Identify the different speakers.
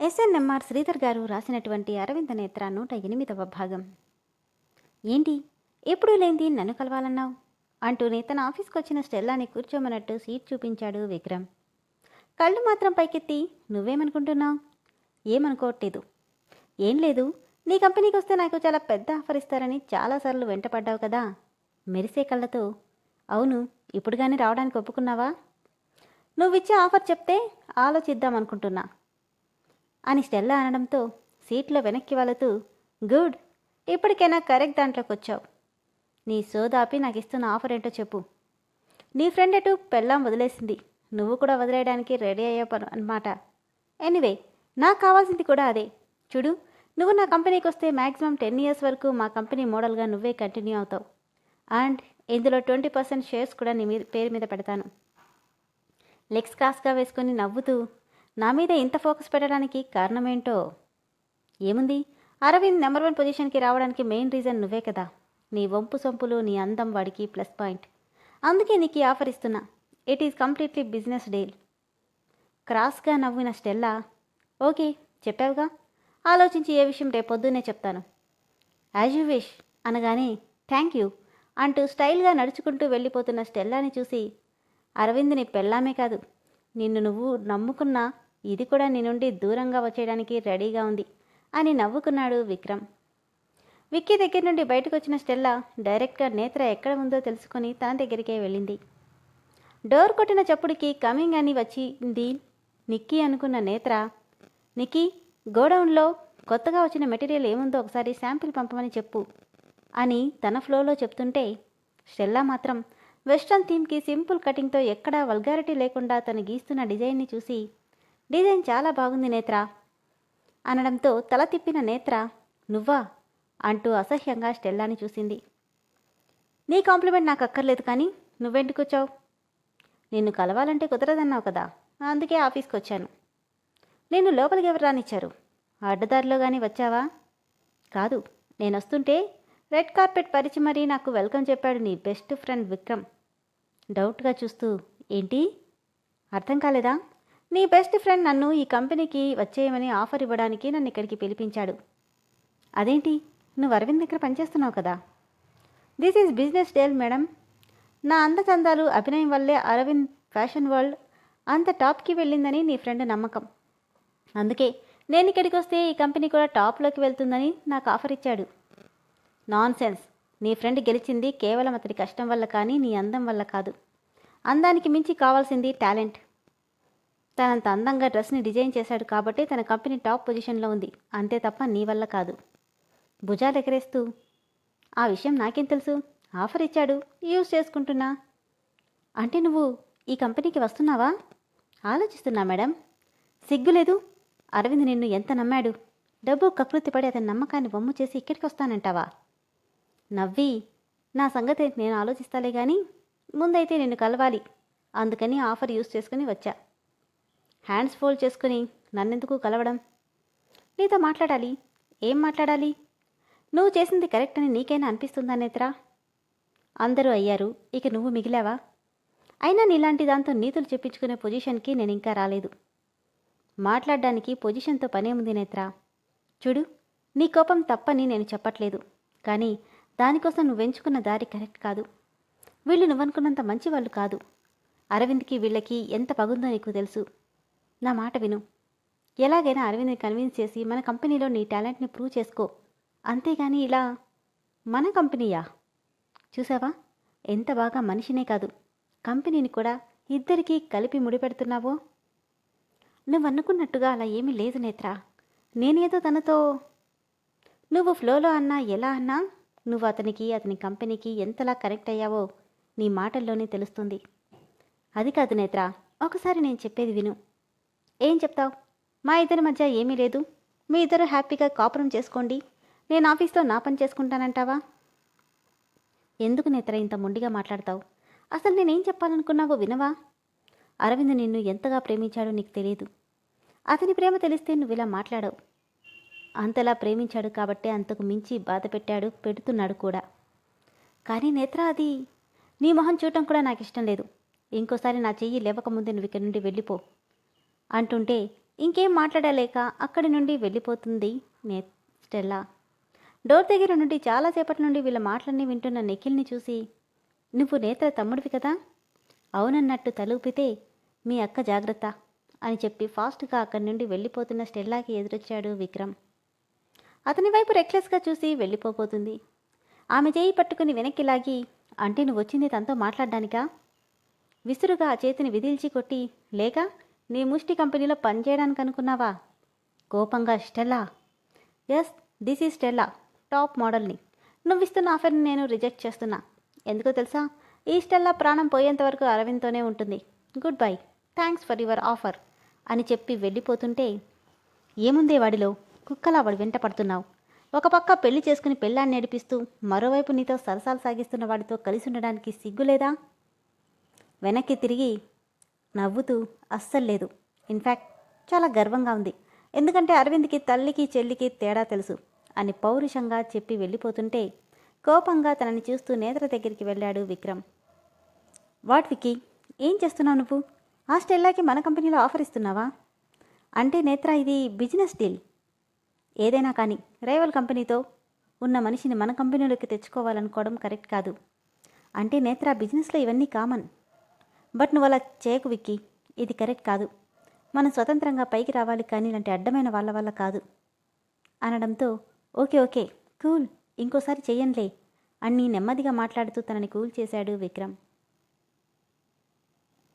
Speaker 1: SNMR Sridhar గారు రాసినటువంటి అరవింద నేత్ర నూట ఎనిమిదవ భాగం. ఏంటి? ఎప్పుడు లేంది నన్ను కలవాలన్నావు? అంటూనే తన ఆఫీస్కి వచ్చిన స్టెల్లాని కూర్చోమన్నట్టు సీట్ చూపించాడు విక్రమ్. కళ్ళు మాత్రం పైకెత్తి నువ్వేమనుకుంటున్నావు? ఏమనుకోవట్లేదు ఏం లేదు నీ కంపెనీకి వస్తే నాకు చాలా పెద్ద ఆఫర్ ఇస్తారని చాలాసార్లు వెంటపడ్డావు కదా? మెరిసే కళ్ళతో అవును ఇప్పుడు కానీ రావడానికి ఒప్పుకున్నావా? నువ్విచ్చే ఆఫర్ చెప్తే ఆలోచిద్దామనుకుంటున్నా. అని స్టెల్లా అనడంతో సీట్లో వెనక్కి వాలుతూ గుడ్ ఇప్పటికైనా కరెక్ట్ దాంట్లోకి వచ్చావు నీ సోదాపి నాకు ఇస్తున్న ఆఫర్ ఏంటో చెప్పు. నీ ఫ్రెండ్ అటు పెళ్ళాం వదిలేసింది. నువ్వు కూడా వదిలేయడానికి రెడీ అయ్యావు అనమాట ఎనీవే నాకు కావాల్సింది కూడా అదే. చూడు నువ్వు నా కంపెనీకి వస్తే మ్యాక్సిమం టెన్ ఇయర్స్ వరకు మా కంపెనీ మోడల్గా నువ్వే కంటిన్యూ అవుతావు. అండ్ ఇందులో ట్వంటీ పర్సెంట్ షేర్స్ కూడా నీ మీద పేరు మీద పెడతాను. లెగ్స్ క్రాస్గా వేసుకొని నవ్వుతూ నా మీద ఇంత ఫోకస్ పెట్టడానికి కారణమేంటో? ఏముంది? అరవింద్ నెంబర్ వన్ పొజిషన్కి రావడానికి మెయిన్ రీజన్ నువ్వే కదా. నీ వంపు సొంపులు నీ అందం వాడికి ప్లస్ పాయింట్. అందుకే నీకు ఆఫర్ ఇస్తున్నా. It is completely business deal. క్రాస్గా నవ్విన స్టెల్లా ఓకే చెప్పావుగా? ఆలోచించి ఏ విషయం రేపు పొద్దున్నే చెప్తాను. యాజ్ యూ విష్ అనగానే థ్యాంక్ యూ అంటూ స్టైల్గా నడుచుకుంటూ వెళ్ళిపోతున్న స్టెల్లాని చూసి అరవింద్ని పెళ్ళామే కాదు నిన్ను నువ్వు నమ్ముకున్నా ఇది కూడా నీ నుండి దూరంగా వచ్చేయడానికి రెడీగా ఉంది అని నవ్వుకున్నాడు విక్రమ్. విక్కీ దగ్గర నుండి బయటకు వచ్చిన స్టెల్లా డైరెక్ట్గా నేత్ర ఎక్కడ ఉందో తెలుసుకొని తన దగ్గరికే వెళ్ళింది. డోర్ కొట్టిన చప్పుడుకి కమింగ్ అని వచ్చింది నిక్కీ అనుకున్న నేత్ర నిక్కీ గోడౌన్లో కొత్తగా వచ్చిన మెటీరియల్ ఏముందో ఒకసారి శాంపిల్ పంపమని చెప్పు అని తన ఫ్లోలో చెప్తుంటే స్టెల్లా మాత్రం వెస్ట్రన్ థీమ్కి సింపుల్ కటింగ్తో ఎక్కడా వల్గారిటీ లేకుండా తను గీస్తున్న డిజైన్ని చూసి డిజైన్ చాలా బాగుంది నేత్ర. అనడంతో తల తిప్పిన నేత్ర నువ్వా? అంటూ అసహ్యంగా స్టెల్లాని చూసింది. నీ కాంప్లిమెంట్ నాకు అక్కర్లేదు కానీ నువ్వెందుకు వచ్చావు నిన్ను కలవాలంటే కుదరదన్నావు కదా అందుకే ఆఫీస్కి వచ్చాను నేను లోపలికి ఎవరు రానిచ్చారు? అడ్డదారిలో కానీ వచ్చావా? కాదు నేను వస్తుంటే రెడ్ కార్పెట్ పరిచి మరీ నాకు వెల్కమ్ చెప్పాడు నీ బెస్ట్ ఫ్రెండ్ విక్రమ్. డౌట్గా చూస్తూ ఏంటి? అర్థం కాలేదా? నీ బెస్ట్ ఫ్రెండ్ నన్ను ఈ కంపెనీకి వచ్చేయమని ఆఫర్ ఇవ్వడానికి నన్ను ఇక్కడికి పిలిపించాడు. అదేంటి? నువ్వు అరవింద్ దగ్గర పనిచేస్తున్నావు కదా? This is business deal madam నా అందచందాలు అభినయం వల్లే అరవింద్ ఫ్యాషన్ వరల్డ్ అంత టాప్కి వెళ్ళిందని నీ ఫ్రెండ్ నమ్మకం. అందుకే నేను ఇక్కడికి వస్తే ఈ కంపెనీ కూడా టాప్లోకి వెళ్తుందని నాకు ఆఫర్ ఇచ్చాడు. నాన్ సెన్స్ నీ ఫ్రెండ్ గెలిచింది కేవలం అతడి కష్టం వల్ల కానీ నీ అందం వల్ల కాదు. అందానికి మించి కావాల్సింది టాలెంట్ తనంత అందంగా డ్రెస్ని డిజైన్ చేశాడు కాబట్టి తన కంపెనీ టాప్ పొజిషన్లో ఉంది. అంతే తప్ప నీ వల్ల కాదు. భుజాలు ఎగరేస్తూ ఆ విషయం నాకేం తెలుసు? ఆఫర్ ఇచ్చాడు. యూజ్ చేసుకుంటున్నా. అంటే నువ్వు ఈ కంపెనీకి వస్తున్నావా? ఆలోచిస్తున్నా మేడం. సిగ్గులేదు అరవింద్ నిన్ను ఎంత నమ్మాడు? డబ్బు కకృతి పడి అతని నమ్మకాన్ని బొమ్ము చేసి ఇక్కడికి వస్తానంటావా నవ్వి. నా సంగతి నేను ఆలోచిస్తాలే కానీ ముందైతే నిన్ను కలవాలి. అందుకని ఆఫర్ యూజ్ చేసుకుని వచ్చా. హ్యాండ్స్ ఫోల్డ్ చేసుకుని నన్నెందుకు కలవడం? నీతో మాట్లాడాలి. ఏం మాట్లాడాలి? నువ్వు చేసింది కరెక్ట్ అని నీకైనా అనిపిస్తుందా నేత్రా? అందరూ అయ్యారు. ఇక నువ్వు మిగిలావా? అయినా నీలాంటి దాంతో నీతులు చెప్పించుకునే పొజిషన్కి నేను ఇంకా రాలేదు. మాట్లాడడానికి పొజిషన్తో పనేముంది నేత్రా. చూడు నీ కోపం తప్పని నేను చెప్పట్లేదు. కానీ దానికోసం నువ్వు ఎంచుకున్న దారి కరెక్ట్ కాదు. వీళ్ళు నువ్వనుకున్నంత మంచి వాళ్ళు కాదు. అరవింద్కి వీళ్ళకి ఎంత పగుందో నీకు తెలుసు. నా మాట విను. ఎలాగైనా అరవింద్ని కన్విన్స్ చేసి మన కంపెనీలో నీ టాలెంట్ని ప్రూవ్ చేసుకో. అంతేగాని ఇలా మన కంపెనీయా? చూసావా? ఎంత బాగా మనిషినే కాదు. కంపెనీని కూడా ఇద్దరికీ కలిపి ముడిపెడుతున్నావో? నువ్వు అనుకున్నట్టుగా అలా ఏమీ లేదు నేత్రా. నేనేదో తనతో నువ్వు ఫ్లోలో అన్నా ఎలా అన్నా నువ్వు అతనికి అతని కంపెనీకి ఎంతలా కనెక్ట్ అయ్యావో నీ మాటల్లోనే తెలుస్తుంది. అది కాదు నేత్ర ఒకసారి నేను చెప్పేది విను. ఏం చెప్తావు? మా ఇద్దరి మధ్య ఏమీ లేదు. మీ ఇద్దరు హ్యాపీగా కాపురం చేసుకోండి. నేను ఆఫీస్లో నా పని చేసుకుంటానంటావా? ఎందుకు నేత్ర ఇంత మొండిగా మాట్లాడతావు? అసలు నేనేం చెప్పాలనుకున్నావో వినవా? అరవింద్ నిన్ను ఎంతగా ప్రేమించాడో నీకు తెలియదు. అతని ప్రేమ తెలిస్తే నువ్వు ఇలా మాట్లాడవు. అంతలా ప్రేమించాడు కాబట్టే అంతకు మించి బాధ పెట్టాడు పెడుతున్నాడు కూడా. కానీ నేత్ర అది నీ మొహం చూడటం కూడా నాకు ఇష్టం లేదు. ఇంకోసారి నా చెయ్యి లేవకముందే నువ్వు ఇక్కడి నుండి వెళ్ళిపో. అంటుంటే ఇంకేం మాట్లాడలేక అక్కడి నుండి వెళ్ళిపోతుంది నే స్టెల్లా. డోర్ దగ్గర నుండి చాలాసేపటి నుండి వీళ్ళ మాటలన్నీ వింటున్న నిఖిల్ని చూసి నువ్వు నేత్ర తమ్ముడివి కదా? అవునన్నట్టు తలూపితే మీ అక్క జాగ్రత్త అని చెప్పి ఫాస్ట్గా అక్కడి నుండి వెళ్ళిపోతున్న స్టెల్లాకి ఎదురొచ్చాడు విక్రమ్. అతని వైపు రెక్లెస్గా చూసి వెళ్ళిపోబోతుంది. ఆమె చేయి పట్టుకుని వెనక్కి లాగి అంటే నువ్వు వచ్చింది తనతో మాట్లాడడానికా? విసురుగా ఆ చేతిని విదిల్చి కొట్టి లేక నీ ముష్టి కంపెనీలో పనిచేయడానికి అనుకున్నావా? కోపంగా Stella. Yes this is Stella top మోడల్ని. నువ్వు ఇస్తున్న ఆఫర్ని నేను రిజెక్ట్ చేస్తున్నా. ఎందుకో తెలుసా? ఈ స్టెల్లా ప్రాణం పోయేంత వరకు అరవింద్తోనే ఉంటుంది. Goodbye. Thanks for your offer. అని చెప్పి వెళ్ళిపోతుంటే ఏముందే వాడిలో? కుక్కలా వాడు వెంట పడుతున్నావు. ఒక పక్క పెళ్ళి చేసుకుని పెళ్ళాన్ని నడిపిస్తూ మరోవైపు నీతో సరసాలు సాగిస్తున్న వాడితో కలిసి ఉండడానికి సిగ్గులేదా? వెనక్కి తిరిగి నవ్వుతూ అస్సలు లేదు. ఇన్ఫ్యాక్ట్ చాలా గర్వంగా ఉంది. ఎందుకంటే అరవింద్కి తల్లికి చెల్లికి తేడా తెలుసు అని పౌరుషంగా చెప్పి వెళ్ళిపోతుంటే కోపంగా తనని చూస్తూ నేత్ర దగ్గరికి వెళ్ళాడు విక్రమ్. వాట్ వికి ఏం చేస్తున్నావు నువ్వు? ఆ మన కంపెనీలో ఆఫర్ ఇస్తున్నావా? అంటే నేత్ర ఇది బిజినెస్ డీల్. ఏదైనా కానీ రైవల్ కంపెనీతో ఉన్న మనిషిని మన కంపెనీలోకి తెచ్చుకోవాలనుకోవడం కరెక్ట్ కాదు. అంటే నేత్ర బిజినెస్లో ఇవన్నీ కామన్. బట్ నువ్వు అలా చేయకు విక్కీ. ఇది కరెక్ట్ కాదు. మనం స్వతంత్రంగా పైకి రావాలి కానీ ఇలాంటి అడ్డమైన వాళ్ళ వల్ల కాదు. అనడంతో ఓకే ఓకే కూల్. ఇంకోసారి చెయ్యంలే అని నెమ్మదిగా మాట్లాడుతూ తనని కూల్ చేశాడు విక్రమ్.